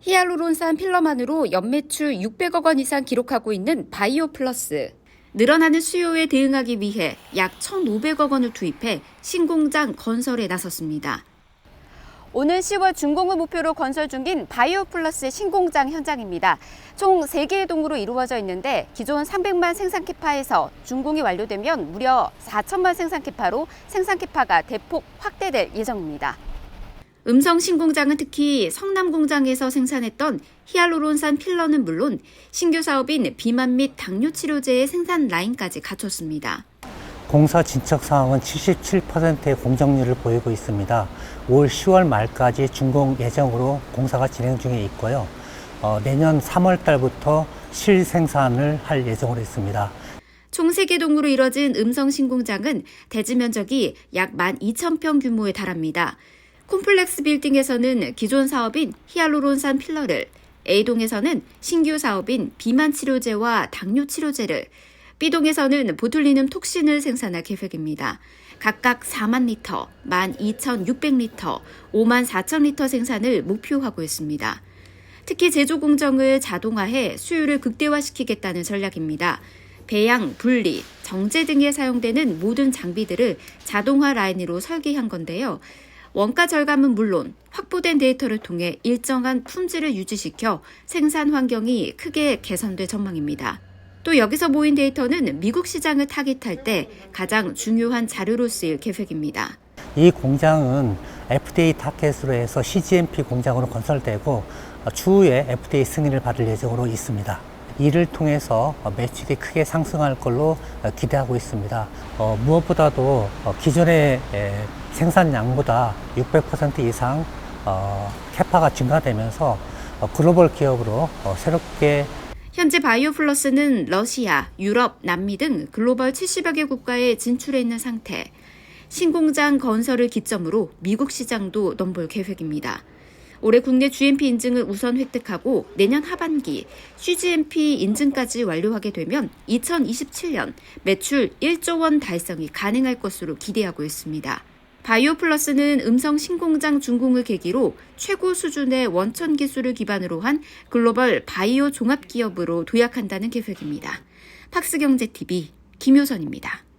히알루론산 필러만으로 연매출 600억 원 이상 기록하고 있는 바이오 플러스. 늘어나는 수요에 대응하기 위해 약 1,500억 원을 투입해 신공장 건설에 나섰습니다. 오는 10월 준공을 목표로 건설 중인 바이오 플러스 신공장 현장입니다. 총 3개의 동으로 이루어져 있는데 기존 300만 생산 캐파에서 준공이 완료되면 무려 4천만 생산 캐파로 생산 캐파가 대폭 확대될 예정입니다. 음성 신공장은 특히 성남 공장에서 생산했던 히알루론산 필러는 물론 신규 사업인 비만 및 당뇨 치료제의 생산 라인까지 갖췄습니다. 공사 진척 상황은 77%의 공정률을 보이고 있습니다. 올 10월 말까지 준공 예정으로 공사가 진행 중에 있고요. 어, 내년 3월 달부터 실생산을 할 예정으로 있습니다. 총 3개 동으로 이뤄진 음성 신공장은 대지 면적이 약 12,000평 규모에 달합니다. 콤플렉스 빌딩에서는 기존 사업인 히알루론산 필러를, A동에서는 신규 사업인 비만 치료제와 당뇨 치료제를, B동에서는 보툴리눔 톡신을 생산할 계획입니다. 각각 4만 리터, 12,600리터, 5만 4천 리터 생산을 목표하고 있습니다. 특히 제조 공정을 자동화해 수율을 극대화시키겠다는 전략입니다. 배양, 분리, 정제 등에 사용되는 모든 장비들을 자동화 라인으로 설계한 건데요. 원가 절감은 물론 확보된 데이터를 통해 일정한 품질을 유지시켜 생산 환경이 크게 개선될 전망입니다. 또 여기서 모인 데이터는 미국 시장을 타깃할 때 가장 중요한 자료로 쓰일 계획입니다. 이 공장은 FDA 타켓으로 해서 CGMP 공장으로 건설되고 어, 추후에 FDA 승인을 받을 예정으로 있습니다. 이를 통해서 어, 매출이 크게 상승할 걸로 어, 기대하고 있습니다. 어, 무엇보다도 어, 기존의 에, 생산량보다 600% 이상 어, 캐파가 증가되면서 어, 글로벌 기업으로 어, 새롭게 현재 바이오플러스는 러시아, 유럽, 남미 등 글로벌 70여 개 국가에 진출해 있는 상태. 신공장 건설을 기점으로 미국 시장도 넘볼 계획입니다. 올해 국내 GMP 인증을 우선 획득하고 내년 하반기 CGMP 인증까지 완료하게 되면 2027년 매출 1조 원 달성이 가능할 것으로 기대하고 있습니다. 바이오 플러스는 음성 신공장 준공을 계기로 최고 수준의 원천 기술을 기반으로 한 글로벌 바이오 종합 기업으로 도약한다는 계획입니다. 팍스경제TV 김효선입니다.